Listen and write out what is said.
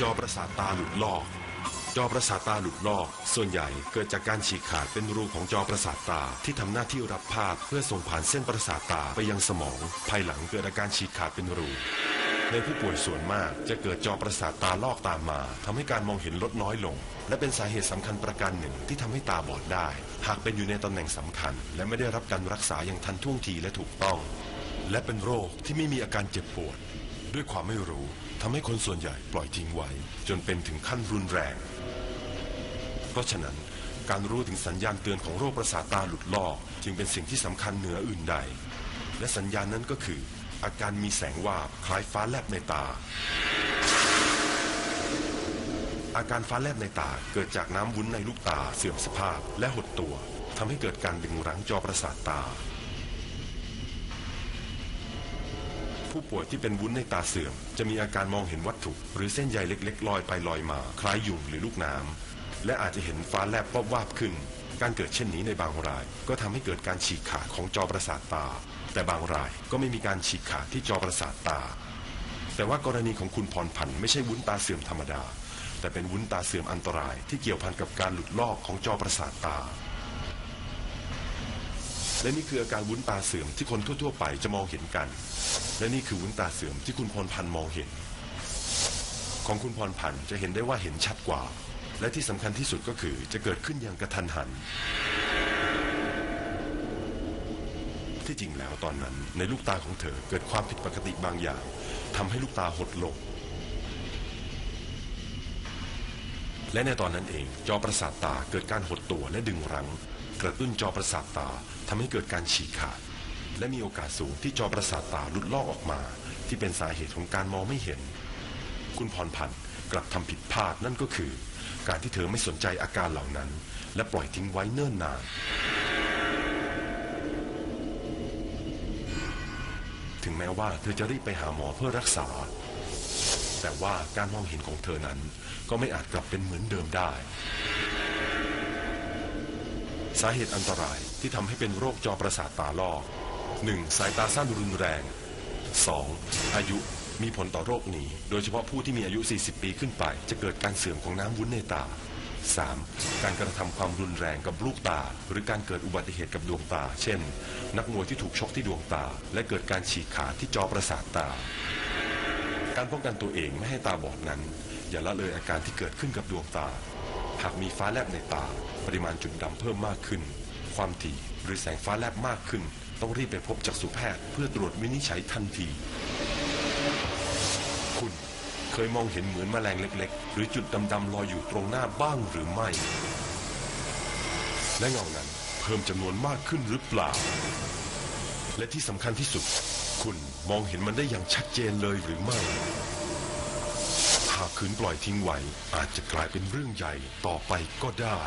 จอประสาทตาหลุดลอก จอประสาทตาหลุดลอก ส่วนใหญ่เกิดจากการฉีกขาดเป็นรูของจอประสาทตาที่ทำหน้าที่รับภาพเพื่อส่งผ่านเส้นประสาทตาไปยังสมอง ภายหลังเกิดอาการฉีกขาดเป็นรูในผู้ป่วยส่วนมากจะเกิดจอประสาทตาลอกตามมาทำให้การมองเห็นลดน้อยลง และเป็นสาเหตุสำคัญประการหนึ่งที่ทำให้ตาบอดได้ หากเป็นอยู่ในตำแหน่งสำคัญ และไม่ได้รับการรักษาอย่างทันท่วงทีและถูกต้อง และเป็นโรคที่ไม่มีอาการเจ็บปวด ด้วยความไม่รู้ทำให้คนส่วนใหญ่ปล่อยทิ้งไว้ จนเป็นถึงขั้นรุนแรง เพราะฉะนั้นการรู้ถึงสัญญาณเตือนของโรคประสาทตาหลุดลอก จึงเป็นสิ่งที่สำคัญเหนืออื่นใด และสัญญาณนั้นก็คือ อาการมีแสงวาบคล้ายฟ้าแลบในตา อาการฟ้าแลบในตาเกิดจากน้ำวุ้นในลูกตาเสื่อมสภาพและหดตัวทำให้เกิดการดึงรั้งจอประสาทตา ผู้ป่วยที่เป็นวุ้นในตาเสื่อม จะมีอาการมองเห็นวัตถุ หรือเส้นใยเล็กๆลอยไปลอยมา คล้ายยุงหรือลูกน้ำและอาจจะเห็นฟ้าแลบวาบวาบขึ้น การเกิดเช่นนี้ในบางราย ก็ทำให้เกิดการฉีกขาดของจอประสาทตา แต่บางรายก็ไม่มีการฉีกขาดที่จอประสาทตา แต่ว่ากรณีของคุณพรพันธ์ไม่ใช่วุ้นตาเสื่อมธรรมดา แต่เป็นวุ้นตาเสื่อมอันตรายที่เกี่ยวพันกับการหลุดลอกของจอประสาทตา และนี่คืออาการวุ้นตาเสื่อมที่คนทั่ว ๆ ไปจะมองเห็นกัน และนี่คือวุ้นตาเสื่อมที่คุณพรพันธ์มองเห็น ของคุณพรพันธ์จะเห็นได้ว่าเห็นชัดกว่า และที่สำคัญที่สุดก็คือจะเกิดขึ้นอย่างกระทันหัน ที่จริงแล้วตอนนั้นในลูกตาของเธอเกิดความผิดปกติบางอย่างทำให้ลูกตาหดลงและในตอนนั้นเองจอประสาทตาเกิดการหดตัวและดึงรั้ง กระตุ้นจอประสาทตาทำให้เกิดการฉีกขาด และมีโอกาสสูงที่จอประสาทตาหลุดลอกออกมา ที่เป็นสาเหตุของการมองไม่เห็น คุณพรพันธ์กลับทำผิดพลาดนั่นก็คือ การที่เธอไม่สนใจอาการเหล่านั้น และปล่อยทิ้งไว้เนิ่นนานถึงแม้ว่าเธอจะรีบไปหาหมอเพื่อรักษา แต่ว่าการมองเห็นของเธอนั้นก็ไม่อาจกลับเป็นเหมือนเดิมได้าเหตุอันตรายที่ทำให้เป็นโรคจอประสาทตาลอก 1. สายตาสั้นรุนแรง 2. อายุมีผลต่อโรคนี้ โดยเฉพาะผู้ที่มีอายุ 40 ปีขึ้นไป จะเกิดการเสื่อมของน้ำวุ้นในตา 3. การกระทำความรุนแรงกับลูกตา หรือการเกิดอุบัติเหตุกับดวงตา เช่น นักมวยที่ถูกชกที่ดวงตา และเกิดการฉีกขาดที่จอประสาทตา การป้องกันตัวเองไม่ให้ตาบอดนั้น อย่าละเลยอาการที่เกิดขึ้นกับดวงตาากมีฟ้าแลบในตา ปริมาณจุดดำเพิ่มมากขึ้น ความถี่หรือแสงฟ้าแลบมากขึ้น ต้องรีบไปพบจักษุแพทย์เพื่อตรวจวินิจฉัยทันที คุณเคยมองเห็นเหมือนแมลงเล็ก ๆ หรือจุดดำๆลอยอยู่ตรงหน้าบ้างหรือไม่ และเงานั้นเพิ่มจำนวนมากขึ้นหรือเปล่า และที่สำคัญที่สุด คุณมองเห็นมันได้อย่างชัดเจนเลยหรือไม่ หากขืนปล่อยทิ้งไว้อาจจะกลายเป็นเรื่องใหญ่ต่อไปก็ได้